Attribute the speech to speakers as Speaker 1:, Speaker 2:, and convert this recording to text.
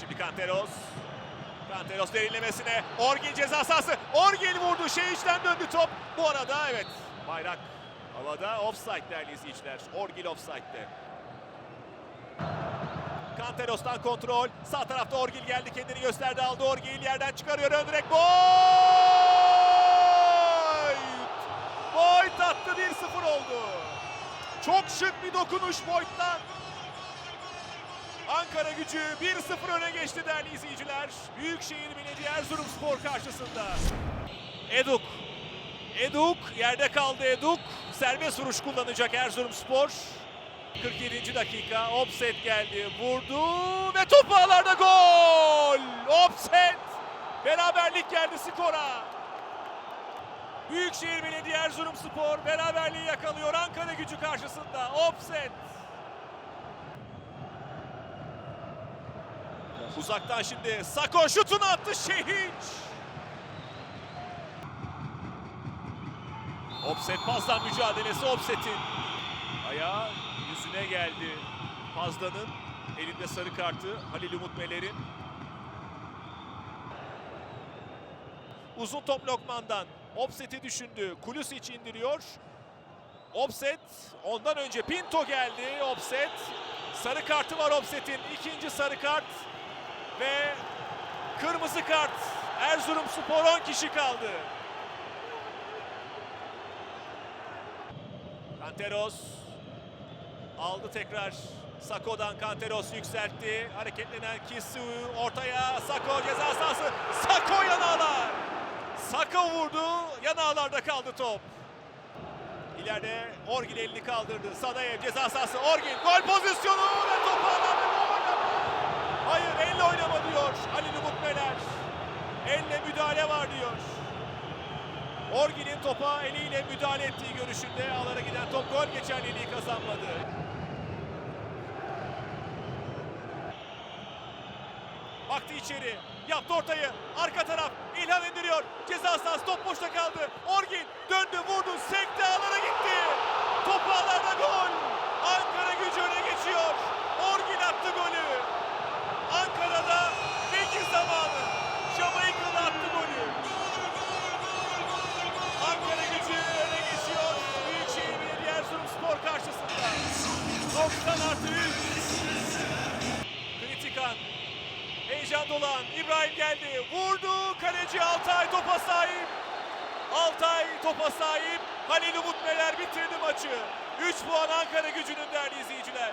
Speaker 1: Şimdi Kanteros. Kanteros derinlemesine. Orgil ceza sahası. Orgil vurdu. Şey içten döndü top. Bu arada evet. Bayrak havada. Offside değerli izleyiciler. Orgil offside'de. Kanteros'tan kontrol. Sağ tarafta Orgil geldi. Kendini gösterdi. Aldı Orgil. Yerden çıkarıyor. Ön direkt. Boyd! Boyd attı. 1-0 oldu. Çok şık bir dokunuş Boyd'dan. Ankara gücü 1-0 öne geçti değerli izleyiciler. Büyükşehir Belediye Erzurumspor karşısında. Eduk. Eduk yerde kaldı Eduk. Serbest vuruş kullanacak Erzurumspor. 47. dakika offset geldi. Vurdu ve top ağlarda gol. Offset. Beraberlik geldi skora. Büyükşehir Belediye Erzurumspor beraberliği yakalıyor Ankara gücü karşısında. Offset. Uzaktan şimdi Sako şutunu attı Şehiç. Offset Pazdan mücadelesi Offset'in. Ayağı yüzüne geldi. Pazda'nın elinde sarı kartı Halil Umut Meler'in. Uzun top Lokman'dan. Offset'i düşündü. Kulisic indiriyor. Offset. Ondan önce Pinto geldi. Offset. Sarı kartı var Offset'in. İkinci sarı kart. Ve kırmızı kart. Erzurumspor 10 kişi kaldı. Kanteros aldı tekrar. Sako'dan Kanteros yükseltti. Hareketlenen Kisu ortaya. Sako ceza sahası. Sako yanağlar. Sako vurdu. Yanağlarda kaldı top. İleride Orgil elini kaldırdı. Sadayev ceza sahası. Orgil gol pozisyonu ve topu alanda gol. Hayır elle oynama diyor Halil Umut Meler. Elle müdahale var diyor. Orgil'in topa eliyle müdahale ettiği görüşünde ağlara giden top gol geçerliliği kazanmadı. Baktı içeri. Yaptı ortayı. Arka taraf. İlhan indiriyor. Ceza sahası top boşta kaldı. Orgil döndü vurdu. Sekti ağlara gitti. Top ağlarda gol. Ankara gücü öne Heyecan dolan. İbrahim geldi. Vurdu. Kaleci Altay topa sahip. Altay topa sahip. Halil Umut Meler bitirdi maçı. 3 puan Ankara gücünün değerli izleyiciler.